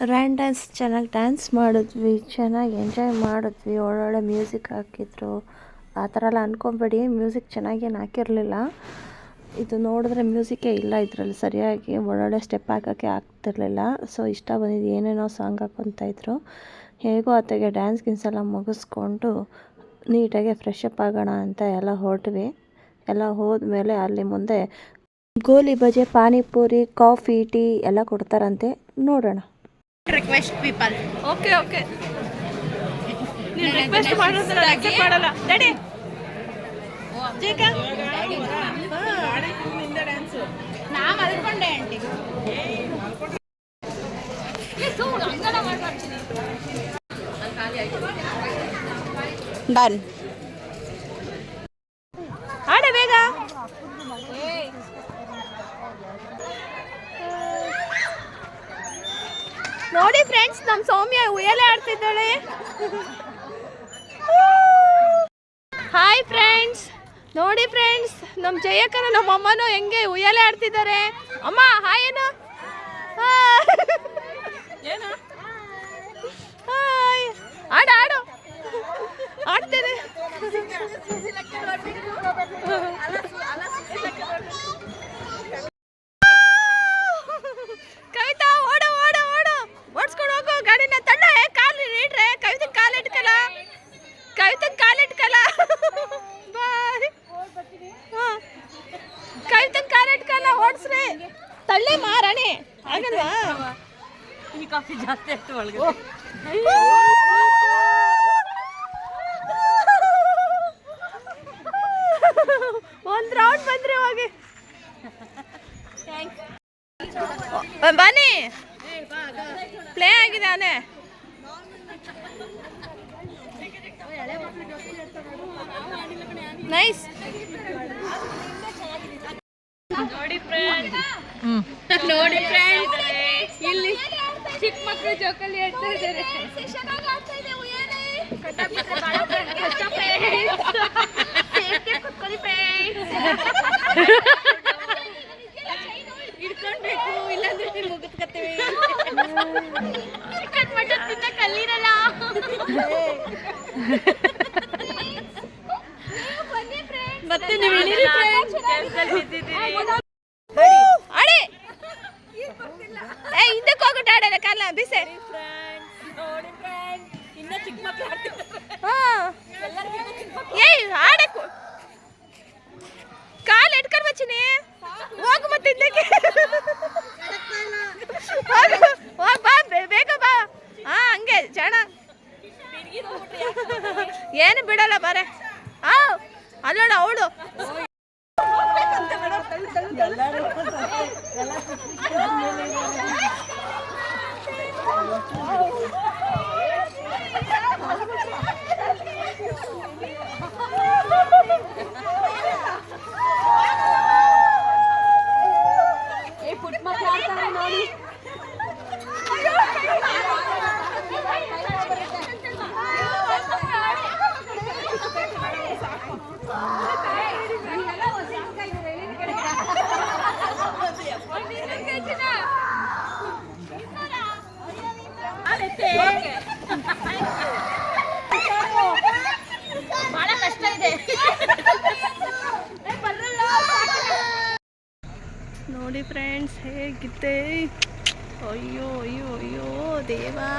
Ran dance ಚೆನ್ನಾಗಿ dance ಮಾಡಿದ್ವಿ, ಚೆನ್ನಾಗಿ ಎಂಜಾಯ್ ಮಾಡಿದ್ವಿ. ಒಳ್ಳೊಳ್ಳೆ ಮ್ಯೂಸಿಕ್ ಹಾಕಿದ್ರು. ಆ ಥರ ಎಲ್ಲ ಅಂದ್ಕೊಬೇಡಿ ಮ್ಯೂಸಿಕ್ ಚೆನ್ನಾಗೇನು ಹಾಕಿರಲಿಲ್ಲ. ಇದು ನೋಡಿದ್ರೆ ಮ್ಯೂಸಿಕ್ಕೇ ಇಲ್ಲ ಇದರಲ್ಲಿ, ಸರಿಯಾಗಿ ಒಳ್ಳೊಳ್ಳೆ ಸ್ಟೆಪ್ ಹಾಕೋಕ್ಕೆ ಆಗ್ತಿರಲಿಲ್ಲ. ಸೊ ಇಷ್ಟ ಬಂದಿದ್ದು ಏನೇನೋ ಸಾಂಗ್ ಹಾಕೊತಾಯಿದ್ರು ಹೇಗೋ ಆತಗೆ ಡ್ಯಾನ್ಸ್ ಗಿನ್ಸ್ ಎಲ್ಲ ಮುಗಿಸ್ಕೊಂಡು ನೀಟಾಗಿ ಫ್ರೆಶ್ ಅಪ್ ಆಗೋಣ ಅಂತ ಎಲ್ಲ ಹೊರಟ್ವಿ. ಎಲ್ಲ ಹೋದ್ಮೇಲೆ ಅಲ್ಲಿ ಮುಂದೆ ಗೋಲಿ, ಬಜೆ, ಪಾನಿಪುರಿ, ಕಾಫಿ, ಟೀ ಎಲ್ಲ ಕೊಡ್ತಾರಂತೆ. ನೋಡೋಣ. ರಿಕ್ವೆಸ್ಟ್ ಪೀಪಲ್ ಓಕೆ ಓಕೆ ನೀನು ರಿಕ್ವೆಸ್ಟ್ ಮಾಡೋದನ್ನ ಅಕ್ಸೆಪ್ಟ್ ಮಾಡಲ್ಲ. ಡ್ಯಾಡಿ ಜೇಕ ನಾ ಮಲ್ಕೊಂಡೆ ಆಂಟಿ ಡನ್ ಆಡೆ ನೋಡಿ ಫ್ರೆಂಡ್ಸ್ ನಮ್ಮ ಸೌಮ್ಯ ಉಯಲೆ ಆಡ್ತಿದ್ದಾಳೆ ಹಾಯ್ ಫ್ರೆಂಡ್ಸ್ ನೋಡಿ ಫ್ರೆಂಡ್ಸ್ ನಮ್ಮ ಜಯಕ್ಕನ ನಮ್ಮ ಅಮ್ಮನೂ ಹೆಂಗೆ ಉಯ್ಯಲೆ ಆಡ್ತಿದ್ದಾರೆ ಅಮ್ಮ ಹಾಯ್ ಏನು ಏನು ಹಾಯ್ ಆಡು ಆಡು ಆಡ್ತೇನೆ ಒಳಗೆ ಒಂದ್ ರೌಂಡ್ ಬಂದ್ರಿ ಹೋಗಿ. ಬನ್ನಿ. ಪ್ಲೇ ಆಗಿದೆ ಅವನೇ. ನೈಸ್ ನೋಡಿ ಫ್ರೆಂಡ್ ನೋಡಿ ಫ್ರೆಂಡ್ ಇಲ್ಲಿ ಚಿಕ್ಕ ಮಕ್ಕಳು ಜೋಕಲ್ಲಿ ಹೇಳ್ತಾ ಇದ್ದಾರೆ. ಹಿಡ್ಕೊಳ್ಬೇಕು ಇಲ್ಲಾಂದ್ರೆ ನೀವು ಮುಗಿಸ್ಕೊತೀವಿ. ಚಿಕನ್ ಮಟನ್ ತಿನ್ನಕ್ ಅಲ್ಲಿರಲ್ಲ. ಮತ್ತೆ ನೀವು ಇಳಿರಿ ಆಡಿ ಏ ಹಿಂದಕ್ಕೆ ಹೋಗ್ಬಿಟ್ಟು ಆಡಲ್ಲ ಕಾಲ ಬಿಸೆ ನೋಡಿ ಫ್ರೆಂಡ್ ಇನ್ನ ಚಿಕ್ಕ ಮಕ್ಕಳು ಆಡ್ತಿದ್ದಾರೆ ಹಾ ಏಯ್ ಆಡಕ್ಕು ಕಾಲ್ ಇಟ್ಕೊಂಡ್ ಬಚ್ಚಿನಿ ಹೋಗು ಮತ್ತೆ ಹಿಂದಕ್ಕೆ ಹೋಗು ಹೋಗ್ ಬಾ ಬೇ- ಬೇಗ ಬಾ ಹಾ ಹಂಗೆ ಜನ ಏನು ಬಿಡಲ್ಲ ಬಾರೆ ಆ ಅಲ್ಲೋಡ ಅವಳು ಏ ಪುಟ್ಟ ಮಕ್ಕಳು ಆಡ್ತಾರೆ ನೋಡಿ ಬಹಳ ಕಷ್ಟ ಇದೆ ನೋಡಿ ಫ್ರೆಂಡ್ಸ್ ಹೇಗಿದೆ? ಅಯ್ಯೋ ಅಯ್ಯೋ ಅಯ್ಯೋ ದೇವಾ.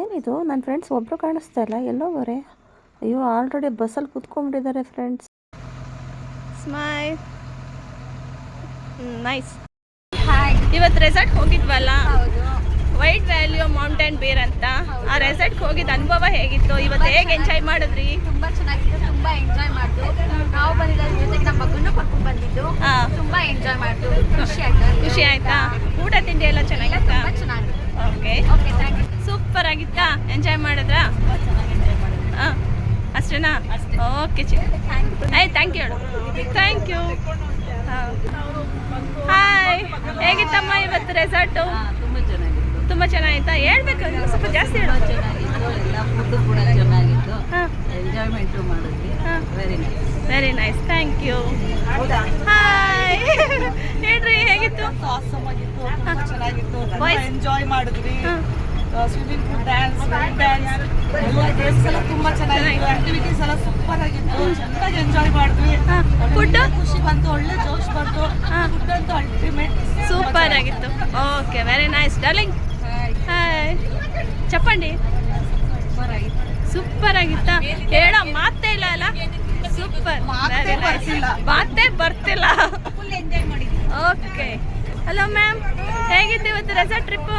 ಏನಿದು? ನನ್ನ ಫ್ರೆಂಡ್ಸ್ ಒಬ್ಬರು ಕಾಣಿಸ್ತಾ ಇಲ್ಲ. ಎಲ್ಲೋಗೋರೆ ಅಯ್ಯೋ ಆಲ್ರೆಡಿ ಬಸ್ಸಲ್ಲಿ ಕೂತ್ಕೊಂಡ್ಬಿಟ್ಟಿದ್ದಾರೆ ಫ್ರೆಂಡ್ಸ್ ಸ್ಮೈ ನೈಸ್ ಇವತ್ತು ರೆಸಾರ್ಟ್ ಹೋಗಿದ್ವಲ್ಲ? ವೈಟ್ ವ್ಯಾಲ್ಯೂ ಮೌಂಟೇನ್ ಬೇರ್ ಅಂತ. ಆ ರೆಸಾರ್ಟ್ಗೆ ಹೋಗಿದ್ದ ಅನುಭವ ಹೇಗಿತ್ತು? ಇವತ್ತು ಹೇಗೆ ಎಂಜಾಯ್ ಮಾಡಿದ್ರಿ? ತುಂಬಾ ಚೆನ್ನಾಗಿತ್ತು ತುಂಬಾ ಎಂಜಾಯ್ ಮಾಡ್ತು ನಾವು ಬಂದಿದ್ದ ಜೊತೆಗೆ ನಮ್ಮ ಮಗನ ಕರ್ಕೊಂಡ್ ಬಂದಿದ್ದು. ತುಂಬಾ ಎಂಜಾಯ್ ಮಾಡ್ತು ಖುಷಿ ಆಯ್ತು. ಖುಷಿ ಆಯ್ತಾ? ಊಟ ತಿಂಡಿ ಎಲ್ಲ ಚೆನ್ನಾಗಿತ್ತಾ? ಚೆನ್ನಾಗಿತ್ತು. Okay. Okay thank you super ಆಗಿತ್ತಾ? ಎಂಜಾಯ್ ಮಾಡಿದ್ರಾ? ಹಾಂ. ಅಷ್ಟೇನಾ? ಓಕೆ ಚಿ ಆಯ್ತು thank you thank you hi ಹೇಗಿತ್ತಮ್ಮ ಇವತ್ತು ರೆಸಾರ್ಟು ಚೆನ್ನಾಗಿತ್ತಾ. ಹೇಳ್ಬೇಕು ಸ್ವಲ್ಪ ಜಾಸ್ತಿ ಹೇಳು. ಚೆನ್ನಾಗಿತ್ತು. ಎಲ್ಲ ಫುಡ್ ಕೂಡ ಚೆನ್ನಾಗಿತ್ತು. ಹಾಂ. ಎಂಜಾಯ್ಮೆಂಟು ಮಾಡಿದ್ವಿ. ಹಾಂ. Very nice very nice thank you hi ಹೇಳ್ರಿ ಹೇಗಿತ್ತು? ಆಸಮ್ ಆಗಿತ್ತು. ಚೆನ್ನಾಗಿತ್ತು. Boys? ಎಂಜಾಯ್ ಮಾಡಿದ್ವಿ. ಹಾ. ಸ್ವಿಮ್ಮಿಂಗ್ ಪೂಲ್ ಡ್ಯಾನ್ಸ್ ಡ್ಯಾನ್ಸ್ ಎಲ್ಲ ಗೇಮ್ಸ್ ಎಲ್ಲ ತುಂಬಾ ಚೆನ್ನಾಗಿತ್ತು. ಆಕ್ಟಿವಿಟೀಸ್ ಎಲ್ಲ ಸೂಪರ್ ಆಗಿತ್ತು. ಚೆನ್ನಾಗಿ ಎಂಜಾಯ್ ಮಾಡಿದ್ವಿ. ಫುಡ್? ಖುಷಿ ಬಂತು ಒಳ್ಳೆ ಜೋಶ್ ಬಂತು. ಹಾ. ಫುಡ್ ಅಂತೂ ಅಲ್ಟಿಮೇಟ್ ಸೂಪರ್ ಆಗಿತ್ತು. ಓಕೆ ವೆರಿ ನೈಸ್ ಡಾರ್ಲಿಂಗ್ ಚಪ್ಪಂಡಿ. ಸೂಪರ್ ಆಗಿತ್ತಾ? ಹೇಳೋ ಮಾತೇ ಇಲ್ಲ ಅಲ್ಲ? ಸೂಪರ್ ಮಾತೇ ಬರ್ತಿಲ್ಲ. ಮಾತೇ ಬರ್ತಿಲ್ಲ. ಓಕೆ ಹಲೋ ಮ್ಯಾಮ್ ಹೇಗಿತ್ತು ಇವತ್ತು ರೆಸಾರ್ಟ್ ಟ್ರಿಪ್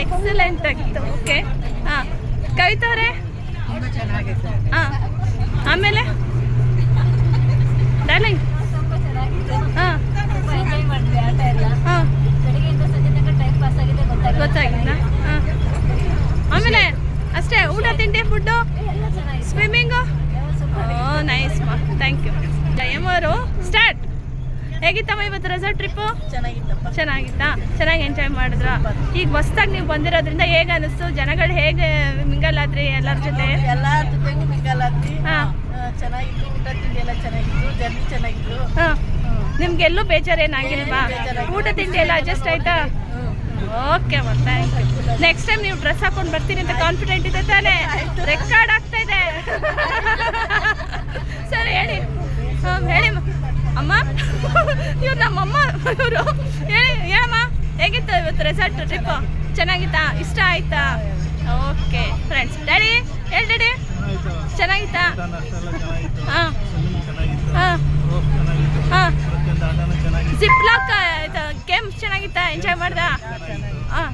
ಎಕ್ಸಲೆಂಟ್ ಆಗಿತ್ತು ಓಕೆ ಹಾಂ. ಕವಿತವ್ರೆ ಹಾಂ. ಆಮೇಲೆ? ಡಾರ್ಲಿಂಗ್ ಹಾಂ ಎಂಜಾಯ್ ಮಾಡಿದ್ವಿ ಆಟ ಎಲ್ಲ ಹಾಂ ಬೆಳಿಗ್ಗೆಯಿಂದ ಸಂಜೆ ತನಕ ಟೈಮ್ ಪಾಸ್ ಆಗಿದೆ ಗೊತ್ತಾಗಿಲ್ಲ ಗೊತ್ತಾಗಿಲ್ಲ ಹಾಂ ಆಮೇಲೆ ಅಷ್ಟೇ ಊಟ ತಿಂಡಿ ಫುಡ್ಡು ಎಲ್ಲ ಚೆನ್ನಾಗಿತ್ತು ಸ್ವಿಮ್ಮಿಂಗು ಸೂಪರ್ ಓ ನೈಸ್ ಮಾ ಥ್ಯಾಂಕ್ ಯು ಜಯಮವರು ಸ್ಟಾರ್ಟ್ ಹೇಗಿತ್ತಮ್ಮ ಇವತ್ತು ರೆಸಾರ್ಟ್ ಟ್ರಿಪ್ಪು ಚೆನ್ನಾಗಿತ್ತಪ್ಪ. ಚೆನ್ನಾಗಿತ್ತಾ? ಚೆನ್ನಾಗಿ ಎಂಜಾಯ್ ಮಾಡಿದ್ರ? ಈಗ ಹೊಸ್ದಾಗಿ ನೀವು ಬಂದಿರೋದ್ರಿಂದ ಹೇಗೆ ಅನಿಸ್ತು? ಜನಗಳು ಹೇಗೆ ಮಿಂಗಲ್ ಆದ್ರಿ ಎಲ್ಲರ ಜೊತೆ? ಎಲ್ಲ ಜೊತೆಗೂ ಮಿಂಗಲ್ ಆದ್ರಿ ಚೆನ್ನಾಗಿತ್ತು ಊಟ ತಿಂಡಿ ಎಲ್ಲ ಚೆನ್ನಾಗಿತ್ತು ಜರ್ನಿ ಚೆನ್ನಾಗಿತ್ತು. ನಿಮ್ಗೆಲ್ಲೂ ಬೇಜಾರೇನಾಗಿಲ್ವಾ. ಊಟ ತಿಂಡಿ ಎಲ್ಲ ಅಡ್ಜಸ್ಟ್ ಆಯ್ತಾ? Okay thank you next time ನೀವು ಡ್ರೆಸ್ ಹಾಕೊಂಡು ಬರ್ತೀನಿ ಅಂತ ಕಾನ್ಫಿಡೆಂಟ್ ಇದೆ ತಾನೇ? ರೆಕಾರ್ಡ್ ಆಗ್ತಾ ಇದೆ. ಸರಿ ಹೇಳಿ. ಹೇಳಿ ಅಮ್ಮ. ಇವ್ರು ನಮ್ಮಮ್ಮ ಇವರು. ಹೇಳಿ ಹೇಳಮ್ಮ ಹೇಗಿತ್ತು ಇವತ್ತು ರೆಸಾರ್ಟ್ ಟ್ರಿಪ್ ಚೆನ್ನಾಗಿತ್ತಾ? ಇಷ್ಟ ಆಯ್ತಾ? ಓಕೆ ಫ್ರೆಂಡ್ಸ್ ಡ್ಯಾಡಿ ಹೇಳಿ ಡ್ಯಾಡಿ ಚೆನ್ನಾಗಿತ್ತಾ? ಹಾಂ. ಹಾಂ. ಹಾಂ. ಜಿಪ್ ಲಾಕ್ ಗೇಮ್ ಚೆನ್ನಾಗಿತ್ತಾ? ಎಂಜಾಯ್ ಮಾಡ್ದ? ಹಾಂ.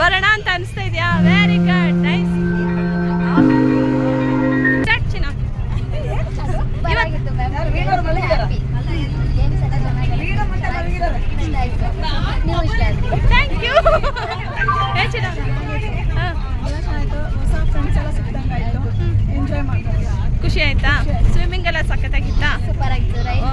ಬರೋಣ. ಅಂತ ಅನಿಸ್ತಾ ಇದೆಯಾ? ವೆರಿ ಗುಡ್ ಸಖತ್ತಾಗಿತ್ತಾ? ಸೂಪರ್ ಆಗಿತ್ತು ರೈನ್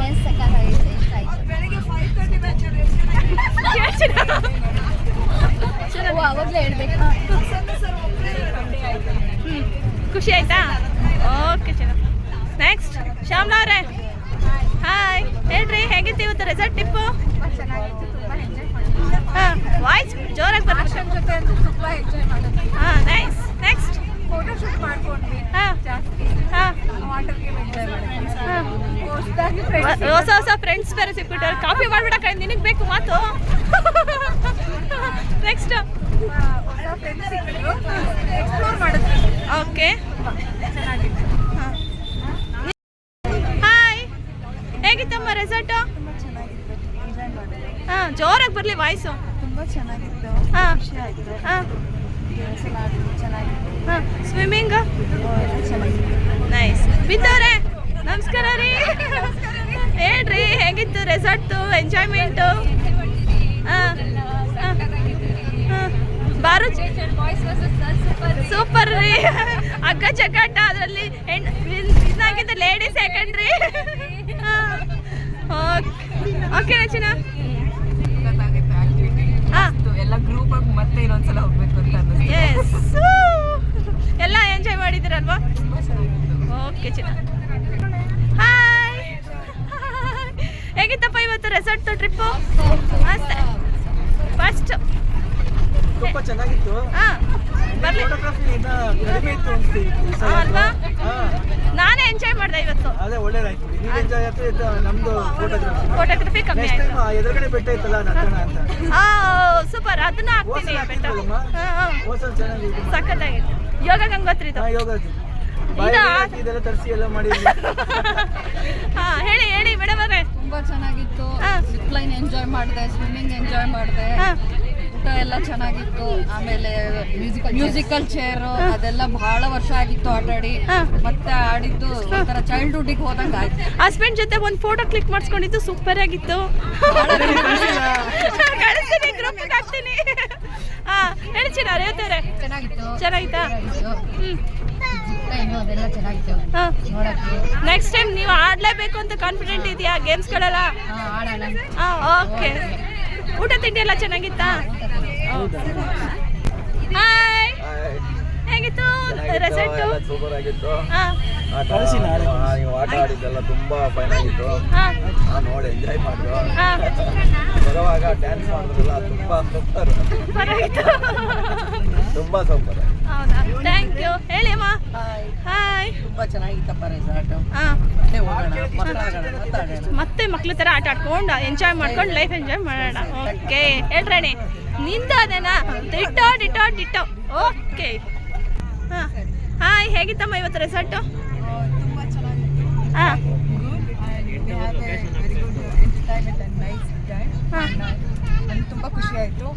ಹೊಸ ಹೊಸ ಫ್ರೆಂಡ್ಸ್ ಬೇರೆ ಸಿಕ್ಬಿಟ್ಟಾರೆ ಕಾಫಿ ಮಾಡ್ಬಿಡಕ್ಕೆ ನಿನಗೆ ಬೇಕು ಮಾತು. ನೆಕ್ಸ್ಟ್ ಓಕೆ ಹಾಯ್ ಹೇಗಿತ್ತಮ್ಮ ರೆಸಾರ್ಟು ಹಾಂ ಜೋರಾಗಿ ಬರಲಿ ವಾಯ್ಸು ತುಂಬ ಚೆನ್ನಾಗಿತ್ತು. ಹಾಂ. ಹಾಂ. ಸ್ವಿಮ್ಮಿಂಗ್ ನೈಸ್ ಬಿದ್ದವ್ರೆ. ನಮಸ್ಕಾರ ರೀ. ಹೇಳ್ರಿ, ಹೇಗಿತ್ತು ರೆಸಾರ್ಟು ಎಂಜಾಯ್ಮೆಂಟು ಹಾಂ ಬಾರು ಸೂಪರ್ ರೀ. ಅಕ್ಕ ಚಕಾಟ ಅದರಲ್ಲಿ ಹೆಣ್ ಇದಾಗಿದ್ದು ಲೇಡಿ ಸೆಕೆಂಡ್ ರೀ. ಓಕೆ ರಚನಾ. ಎಲ್ಲ ಗ್ರೂಪ್ ಆಗಿ ಮತ್ತೆ ಇನ್ನೊಂದ್ಸಲ ಹೋಗ್ಬೇಕು ಅಂತ ಎಸ್ ಎಲ್ಲ ಎಂಜಾಯ್ ಮಾಡಿದಿರಲ್ವಾ ಓಕೆ ಚಿನ್ನ. ಟ್ರಿಪ್ಪು ಮಸ್ತ್ ಫಸ್ಟ್ ತುಂಬ ಚೆನ್ನಾಗಿತ್ತು. ಹಾಂ ಬರಲಿ. ಅಲ್ವಾ? ನಾನೇ ಎಂಜಾಯ್ ಮಾಡಿದೆ ಇವತ್ತು. ಅದೇ ಒಳ್ಳೇದಾಯ್ತು. ನೀವು ಎಂಜಾಯ್ ಆಯ್ತು ಇದು ನಮ್ದು ಫೋಟೋಗ್ರಫಿ ಫೋಟೋಗ್ರಫಿ ಕಮ್ಮಿ ಆಯ್ತು. ಎದುರುಗಡೆ ಬೆಟ್ಟ ಇತ್ತಲ್ಲ ನತ್ತಣ ಅಂತ. ಸೂಪರ್ ಅದನ್ನ ಹಾಕ್ತೀನಿ ಬೆಟ್ಟ. ಇದು ಮಾಡಿ. ಸಖತ್ತಾಗಿತ್ತು ಯೋಗ ಗಂಗೋತ್ರಿದು ಹಾ, ಯೋಗ ಇದೆಲ್ಲ ತರಿಸಿ ಎಲ್ಲ ಮಾಡಿದ್ವಿ ಹಾಂ ಹೇಳಿ ಹೇಳಿ ಮೇಡಮ್ ಅವರೇ. ತುಂಬಾ ಚೆನ್ನಾಗಿತ್ತು. ಸಿಪ್ ಲೈನ್ ಎಂಜಾಯ್ ಮಾಡಿದೆ ಸ್ವಿಮ್ಮಿಂಗ್ ಎಂಜಾಯ್ ಮಾಡಿದೆ. ಹಾಂ. ಊಟ ಎಲ್ಲ ಚೆನ್ನಾಗಿತ್ತು. ಆಮೇಲೆ ಮ್ಯೂಸಿಕಲ್ ಚೇರ್ ಅದೆಲ್ಲ ಬಹಳ ವರ್ಷ ಆಗಿತ್ತು ಆಟಾಡಿ ಆಡಿ ಮತ್ತೆ ಆಡಿದ್ದು ಒಂಥರ ಚೈಲ್ಡ್ಹುಡ್ಗೆ ಹೋದಂಗೆ ಆಯ್ತು. ಹಸ್ಬೆಂಡ್ ಜೊತೆ ಒಂದು ಫೋಟೋ ಕ್ಲಿಕ್ ಮಾಡಿಸ್ಕೊಂಡಿದ್ದು ಸೂಪರ್ ಆಗಿತ್ತು. ಗ್ರೂಪ್ ಗ್ರೂಪ್ಗೆ ಹಾಕ್ತೀನಿ. ಹಾಂ ಹೇಳ್ತೀನಿ ಚೆನ್ನಾಗಿತ್ತು. ಚೆನ್ನಾಗಿತ್ತಾ? ನೆಕ್ಸ್ಟ್ ಟೈಮ್ ನೀವು ಆಡಲೇಬೇಕು ಅಂತ ಕಾನ್ಫಿಡೆಂಟ್ ಇದೆಯಾ ಗೇಮ್ಸ್ಗಳೆಲ್ಲ ಹಾ, ಓಕೆ ಊಟ ತಿಂಡಿ ಎಲ್ಲ ಚೆನ್ನಾಗಿತ್ತಾ? ಹಾಯ್ ಹೇಗಿತ್ತು ರೆಸಾರ್ಟು ಸೂಪರ್ ಆಗಿತ್ತು. ನೀವು ಆಟ ಆಡಿದ್ದೆಲ್ಲ ತುಂಬಾ ಫೈನ್ ಆಗಿತ್ತು. ನೋಡಿ ಎಂಜಾಯ್ ಮಾಡಿದ್ರು ಹಾಂ. ಬರುವಾಗ ಡ್ಯಾನ್ಸ್ ಮಾಡಿದ್ರಲ್ಲ ತುಂಬಾ ಸೂಪರ್. ತುಂಬಾ ಸೂಪರ್. ಹೌದಾ? ಥ್ಯಾಂಕ್ ಯು ಹೇಳಿ ಅಮ್ಮ. ಹಾಯ್ ತುಂಬಾ ಚೆನ್ನಾಗಿತ್ತಪ್ಪ ರೆಸಾರ್ಟ್ ಹಾಂ. ಮತ್ತೆ ಹೋಗೋಣ ಮತ್ತೆ ಮಕ್ಳ ಥರ ಆಟ ಆಡ್ಕೊಂಡು ಎಂಜಾಯ್ ಮಾಡ್ಕೊಂಡು ಲೈಫ್ ಎಂಜಾಯ್ ಮಾಡೋಣ. ಓಕೆ ಹೇಳ್ರಣಿ ನಿಂದು ಅದೇನಾ ಡಿಟೋ ಡಿಟೋ ಡಿಟೋ ಓಕೆ ಹಾಂ. ಹಾಯ್ ಹೇಗಿತ್ತಮ್ಮ ಇವತ್ತು ರೆಸಾರ್ಟು ಹಾಂ. Very good entertainment and nice time ಹಾಂ. ತುಂಬ ಖುಷಿ ಆಯಿತು.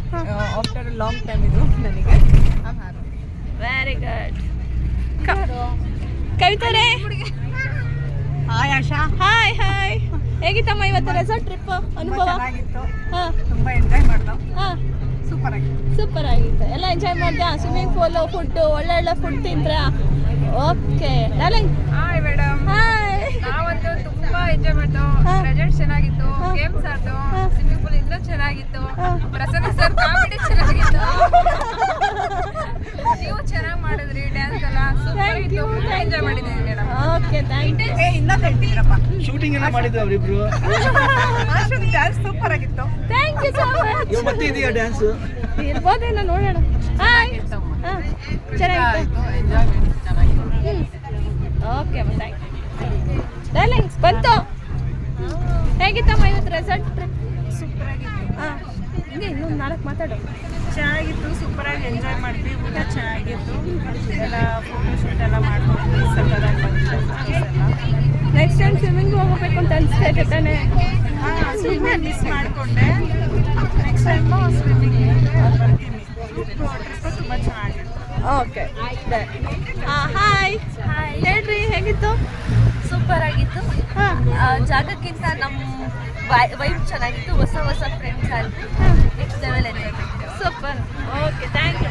ಆಫ್ಟರ್ ಲಾಂಗ್ ಟೈಮ್ ಇದು ನನಗೆ. I'm happy. ವೆರಿ ಗುಡ್ ಕವಿತಾರೆ. ಹಾಯ್ ಆಶಾ. ಹಾಯ್ ಹಾಯ್ ಹೇಗಿತ್ತಮ್ಮ ಇವತ್ತು ರೆಸಾರ್ಟ್ ಟ್ರಿಪ್ ಅನುಭವ? ಚೆನ್ನಾಗಿತ್ತು. ಹಾಂ. ತುಂಬಾ ಎಂಜಾಯ್ ಮಾಡ್ತಾ ಹಾಂ. ಸೂಪರ್ ಆಗಿತ್ತು ಸೂಪರ್ ಆಗಿತ್ತು. ಎಲ್ಲ ಎಂಜಾಯ್ ಮಾಡಿದ್ಯಾ? ಸ್ವಿಮ್ಮಿಂಗ್ ಪೂಲು ಫುಡ್ಡು ಒಳ್ಳೆ food ತಿಂದ್ರಾ? Okay darling hi madam hi ನಾವಂತೂ ತುಂಬಾ ಎಂಜಾಯ್ ಮಾಡ್ತು ರೆಸಲ್ಟ್ ಚೆನ್ನಾಗಿತ್ತು ಗೇಮ್ಸ್ ಆಡ್ತು. ಸ್ವಿಮ್ಮಿಂಗ್ ಪೂಲ್ ಇನ್ನೂ ಚೆನ್ನಾಗಿತ್ತು. ಪ್ರಸನ್ನ ಸರ್ ಕಾಮಿಡಿ ಚೆನ್ನಾಗಿತ್ತು. ನೀವು ಚೆನ್ನಾಗಿ ಮಾಡಿದ್ರಿ ಡ್ಯಾನ್ಸ್ ಎಲ್ಲ. ಸೂಪರ್ ಥ್ಯಾಂಕ್ ಇತ್ತು ಯು ಎಂಜಾಯ್ ಮಾಡಿದ್ದೀನಿ ಮೇಡಮ್. ಓಕೆ ಥ್ಯಾಂಕ್ ಯು ಏ ಇನ್ನೊಂದು ಹೇಳ್ತಿದ್ದೀರಪ್ಪ. ಶೂಟಿಂಗ್ ಎಲ್ಲ ಮಾಡಿದ್ರು ಅವ್ರಿಬ್ರು. ಆಶಾ ಡ್ಯಾನ್ಸ್ ಸೂಪರ್ ಆಗಿತ್ತು. ಥ್ಯಾಂಕ್ ಯು ಸೋ ಮಚ್ ಇವ್ ಮತ್ತೆ ಇದೆಯಾ ಡ್ಯಾನ್ಸ್ ಇರ್ಬೋದೇನೋ ನೋಡೋಣ. ಹಾಯ್ ಎಂಜಾಯ್ ಚೆನ್ನಾಗಿತ್ತು. ಓಕೆ ಥ್ಯಾಂಕ್ ಯು ಡಾರ್ಲಿಂಗ್ ಬಂತು. ಹೇಗಿತ್ತಮ್ಮ ಇವತ್ತು ರೆಸಾರ್ಟ್ ಟ್ರಿಪ್ ಸೂಪರ್ ಆಗಿತ್ತು ಹಾಂ. ಹಿಂಗೆ ಇನ್ನೊಂದು ನಾಲ್ಕು ಮಾತಾಡು. ಚೆನ್ನಾಗಿತ್ತು ಸೂಪರ್ ಆಗಿ ಎಂಜಾಯ್ ಮಾಡಿದ್ವಿ. ಊಟ ಚೆನ್ನಾಗಿತ್ತು. ಎಲ್ಲ ಫೋಟೋಶೂಟ್ ಎಲ್ಲ ಮಾಡ್ಕೊಂಡ್ವಿ ನೆಕ್ಸ್ಟ್ ಟೈಮ್ ಸ್ವಿಮ್ಮಿಂಗ್ ಹೋಗಬೇಕು ಅಂತ ಅನಿಸ್ತಾ ಇದೆ ತಾನೆ. ತಾನೇ ಸ್ವಿಮ್ಮಿಂಗ್ ಮಿಸ್ ಮಾಡಿಕೊಂಡೆ. ನೆಕ್ಸ್ಟ್ ಟೈಮ್ ಸ್ವಿಮ್ಮಿಂಗ್ ಬರ್ತೀನಿ. ಓಕೆ ತುಂಬ ಚೆನ್ನಾಗಿತ್ತು. ಓಕೆ ಹಾಯ್ ಹೇಳ್ರಿ ಹೇಗಿತ್ತು? ಸೂಪರ್ ಆಗಿತ್ತು. ಹಾಂ. ಜಾಗಕ್ಕಿಂತ ನಮ್ಮ ವೈಬ್ ಚೆನ್ನಾಗಿತ್ತು. ಹೊಸ ಹೊಸ ಫ್ರೆಂಡ್ಸ್ ಆಯ್ತು next level enjoy super. Okay thank you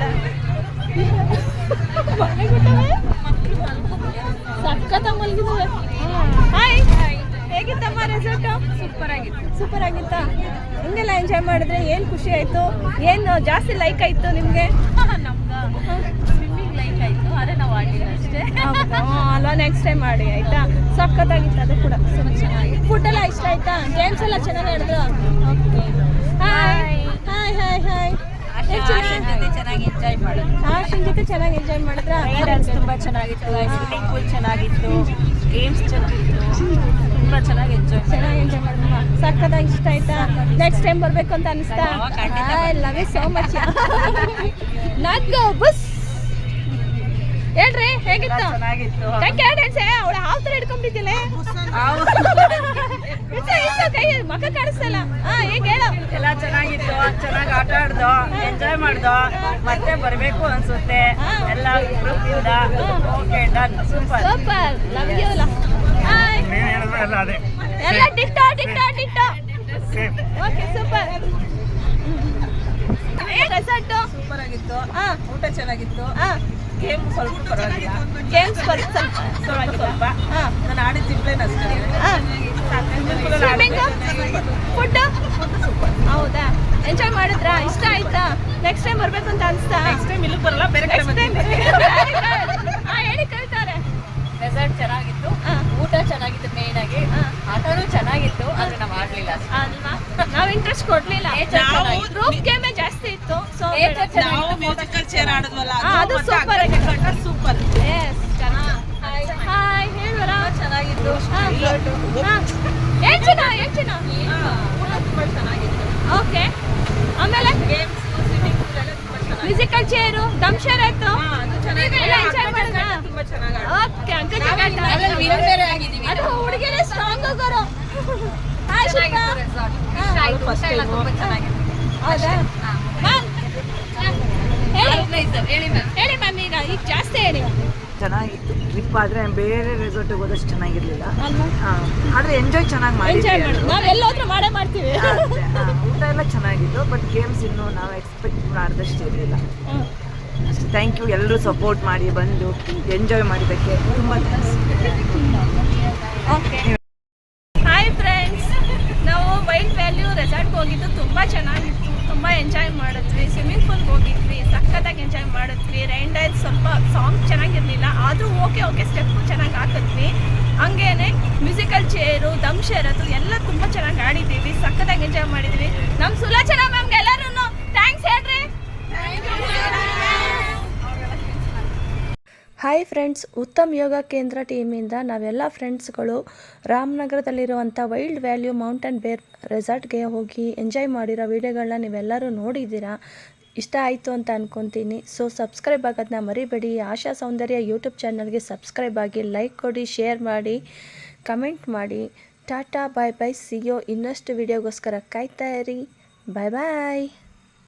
ಸಖತ್ತ ಮಲಗಿದ್ದಾವೆ ಹಾಯ್ ಹೇಗಿತ್ತಮ್ಮ ರೆಸಾರ್ಟ್ ಸೂಪರ್ ಆಗಿತ್ತು. ಸೂಪರ್ ಆಗಿತ್ತಾ? ಹಿಂಗೆಲ್ಲ ಎಂಜಾಯ್ ಮಾಡಿದ್ರೆ? ಏನು ಖುಷಿ ಆಯಿತು? ಏನು ಜಾಸ್ತಿ ಲೈಕ್ ಆಯಿತು ನಿಮಗೆ? ಲೈಕ್ ಅಷ್ಟೇ. ಅಲ್ವಾ ನೆಕ್ಸ್ಟ್ ಟೈಮ್ ಮಾಡಿ ಆಯಿತಾ? ಸಖತ್ತಾಗಿತ್ತು ಅದು ಕೂಡ. ಚೆನ್ನಾಗಿ ಫುಡ್ ಎಲ್ಲ ಇಷ್ಟ ಆಯ್ತಾ? ಗೇಮ್ಸ್ ಎಲ್ಲ ಚೆನ್ನಾಗಿ ಆಡಿದ್ರು? Okay hi hi hi hi ಚೆನ್ನಾಗಿ ಎಂಜಾಯ್ ಮಾಡಿದ್ವಿ. ಆಶನ್ ಜೊತೆ ಚೆನ್ನಾಗಿ ಎಂಜಾಯ್ ಮಾಡಿದ್ರಾ? ತುಂಬ ಚೆನ್ನಾಗಿತ್ತು ಸ್ವಿಮ್ಮಿಂಗ್ ಪೂಲ್ ಚೆನ್ನಾಗಿತ್ತು ಗೇಮ್ಸ್ ಚೆನ್ನಾಗಿತ್ತು ತುಂಬ ಚೆನ್ನಾಗಿ ಎಂಜಾಯ್ ಚೆನ್ನಾಗಿ ಎಂಜಾಯ್ ಮಾಡಿದ್ವಾ ಸಕ್ಕತ್ತಾಗಿ ಇಷ್ಟ ಆಯ್ತಾ? ನೆಕ್ಸ್ಟ್ ಟೈಮ್ ಬರಬೇಕು ಅಂತ ಅನಿಸ್ತಾ? I love you so much not go bus ಹೇಳ್ರಿ ಹೇಗಿತ್ತು? ಚೆನ್ನಾಗಿತ್ತು. ಕೈ ಡ್ಯಾನ್ಸ್ ಅವಳು ಹಾವು ಥರ ಹಿಡ್ಕೊಂಡ್ಬಿಟ್ಟಿಲ್ಲ ಕೈ ಮಕ್ಕ ಕಾಣಿಸ್ತಲ್ಲ? ಹಾ ಹೇಗೆ ಹೇಳು? ಎಲ್ಲ ಚೆನ್ನಾಗಿತ್ತು. ಚೆನ್ನಾಗಿ ಆಟ ಆಡ್ದು ಎಂಜಾಯ್ ಮಾಡ್ದೋ ಮತ್ತೆ ಬರಬೇಕು ಅನ್ಸುತ್ತೆ. ಎಲ್ಲ ಗ್ರೂಪ್ ಇಂದ. Okay done super super love you hi ಎಲ್ಲ ಟಿಕ್ಟಾ ಟಿಕ್ಟಾ ಟಿಕ್ಟಾ ಓಕೆ ಸೂಪರ್ ರೆಸಾರ್ಟು ಸೂಪರ್ ಆಗಿತ್ತು. ಹಾ. ಊಟ ಚೆನ್ನಾಗಿತ್ತು. ಹಾ. ಗೇಮ್ ಸ್ವಲ್ಪ ಪರವಾಗಿಲ್ಲ. ಗೇಮ್ಸ್ ಸ್ವಲ್ಪ ಸ್ವಲ್ಪ ಸ್ವಲ್ಪ ಹಾಂ. ನಾನು ಆಡಿದ ಜಿಪ್ಲೇನ್ ಅಷ್ಟೇ. ಫುಡ್ ಹೌದಾ? ಎಂಜಾಯ್ ಮಾಡಿದ್ರಾ? ಇಷ್ಟ ಆಯ್ತಾ? ನೆಕ್ಸ್ಟ್ ಟೈಮ್ ಬರ್ಬೇಕು ಅಂತ ಅನ್ಸ್ತಾ? ನೆಕ್ಸ್ಟ್ ಟೈಮ್ ಬರಲ್ಲ ಬೇರೆ ಕಡೆ ನೆಕ್ಸ್ಟ್ ಟೈಮ್ ಬರ್ತೀನಿ ಹಾ ಹೇಳಿ ಕಳ್ತಾರೆ ರೆಸಾರ್ಟ್ ಚೆನ್ನಾಗಿತ್ತು ಹಾ ಊಟ ಚೆನ್ನಾಗಿತ್ತು ಮೇನ್ ಆಗಿ ಹಾ. ಆಟನೂ ಚೆನ್ನಾಗಿತ್ತು ಆದ್ರೆ ನಾವು ಆಡ್ಲಿಲ್ಲ ಅಷ್ಟೇ. ಅಲ್ವಾ ನಾವು ಇಂಟ್ರೆಸ್ಟ್ ಕೊಡ್ಲಿಲ್ಲ Nature ಚೆನ್ನಾಗಿತ್ತು. ಗ್ರೂಪ್ ಗೇಮೇ ಜಾಸ್ತಿ ಇತ್ತು ಸೊ Nature ಚೆನ್ನಾಗಿತ್ತು. ನಾವು ಮ್ಯೂಸಿಕಲ್ ಚೇರ್ ಆಡಿದ್ವಲ್ಲ ಹಾ, ಅದು super. ಸೂಪರ್ ಎಸ್ ಹಾಯ್ ಹೇಳುವರ ಚೆನ್ನಾಗಿತ್ತು ಏನ್ ಚೆನ್ನ ಏನ್ ಚೆನ್ನ ಓಕೆ ಆಮೇಲೆ ಗೇಮ್ಸ್ ಸ್ವಿಮ್ಮಿಂಗ್ ಪೂಲ್ ಎಲ್ಲ ತುಂಬಾ ಮ್ಯೂಸಿಕಲ್ ಚೇರು ದಮ್ ಶೇರ್ ಆಯ್ತು. ಓಕೆ ಅದು ಹುಡುಗಿರೇ ಸ್ಟ್ರಾಂಗ್ ಆಗೋರು. ಹೇಳಿ ಮ್ಯಾಮ್ ಹೇಳಿ ಮ್ಯಾಮ್ ಈಗ ಈಗ ಜಾಸ್ತಿ ಹೇಳಿ. ಚೆನ್ನಾಗಿತ್ತು. ಟ್ರಿಪ್ ಆದ್ರೆ ಬೇರೆ ರೆಸಾರ್ಟ್ಗೆ ಹೋದಷ್ಟು ಚೆನ್ನಾಗಿರಲಿಲ್ಲ. ಆದರೆ ಎಂಜಾಯ್ ಚೆನ್ನಾಗಿ ಮಾಡಿದ್ವಿ ಮಾಡಿ ಮಾಡ್ತೀವಿ. ಊಟ ಎಲ್ಲ ಚೆನ್ನಾಗಿತ್ತು ಬಟ್ ಗೇಮ್ಸ್ ಇನ್ನೂ ನಾವು ಎಕ್ಸ್ಪೆಕ್ಟ್ ಮಾಡಿದಷ್ಟು ಇರಲಿಲ್ಲ. ಅಷ್ಟು ಅಷ್ಟೇ ಥ್ಯಾಂಕ್ ಯು ಎಲ್ಲರೂ ಸಪೋರ್ಟ್ ಮಾಡಿ ಬಂದು ಎಂಜಾಯ್ ಮಾಡಿದ್ದಕ್ಕೆ. ತುಂಬ ಥ್ಯಾಂಕ್ಸ್ ಓಕೆ ಹಾಯ್ ಫ್ರೆಂಡ್ಸ್ ನಾವು ವೈಲ್ಡ್ ವ್ಯಾಲ್ಯೂ ರೆಸಾರ್ಟ್ಗೆ ಹೋಗಿದ್ದು ತುಂಬ ಚೆನ್ನಾಗಿತ್ತು ತುಂಬ ಎಂಜಾಯ್ ಮಾಡಿದ್ವಿ ಸ್ವಿಮ್ಮಿಂಗ್ ಪೂಲ್ಗೆ ಹೋಗಿದ್ವಿ ಸಖತ್ತಾಗಿ ಎಂಜಾಯ್ ಮಾಡಿದ್ವಿ ರೈನ್ ಡೈಲ್ ಸ್ವಲ್ಪ ಸಾಂಗ್ ಚೆನ್ನಾಗಿರಲಿಲ್ಲ ಓಕೆ ಸ್ಟೆಪ್ಪು ಚೆನ್ನಾಗಿ ಹಾಕಿದ್ವಿ ಹಂಗೇನೆ ಮ್ಯೂಸಿಕಲ್ ಚೇರು ದಮ್ ಶೇರದು ಎಲ್ಲ ತುಂಬ ಚೆನ್ನಾಗಿ ಆಡಿದ್ದೀವಿ ಸಖತ್ತಾಗಿ ಎಂಜಾಯ್ ಮಾಡಿದ್ವಿ ನಮ್ಮ ಸುಲೋಚನಾ ಮ್ಯಾಮ್ಗೆ ಎಲ್ಲರೂ ಥ್ಯಾಂಕ್ಸ್ ಹೇಳ್ರಿ ಹಾಯ್ ಫ್ರೆಂಡ್ಸ್ ಉತ್ತಮ್ ಯೋಗ ಕೇಂದ್ರ ಟೀಮಿಂದ ನಾವೆಲ್ಲ ಫ್ರೆಂಡ್ಸ್ಗಳು ರಾಮನಗರದಲ್ಲಿರುವಂಥ ವೈಲ್ಡ್ ವ್ಯಾಲ್ಯೂ ಮೌಂಟೇನ್ ಬೇರ್ ರೆಸಾರ್ಟ್ಗೆ ಹೋಗಿ ಎಂಜಾಯ್ ಮಾಡಿರೋ ವೀಡಿಯೋಗಳನ್ನ ನೀವೆಲ್ಲರೂ ನೋಡಿದ್ದೀರಾ? ಇಷ್ಟ ಆಯಿತು ಅಂತ ಅನ್ಕೊತೀನಿ. ಸೊ ಸಬ್ಸ್ಕ್ರೈಬ್ ಆಗೋದನ್ನ ಮರಿಬೇಡಿ. ಆಶಾ ಸೌಂದರ್ಯ ಯೂಟ್ಯೂಬ್ ಚಾನಲ್ಗೆ ಸಬ್ಸ್ಕ್ರೈಬ್ ಆಗಿ ಲೈಕ್ ಕೊಡಿ ಶೇರ್ ಮಾಡಿ ಕಮೆಂಟ್ ಮಾಡಿ. ಟಾಟಾ ಬಾಯ್ ಬಾಯ್ ಸಿಗೋ ಇನ್ನಷ್ಟು ವೀಡಿಯೋಗೋಸ್ಕರ ಕಾಯ್ತಾ ಇರಿ. ಬಾಯ್ ಬಾಯ್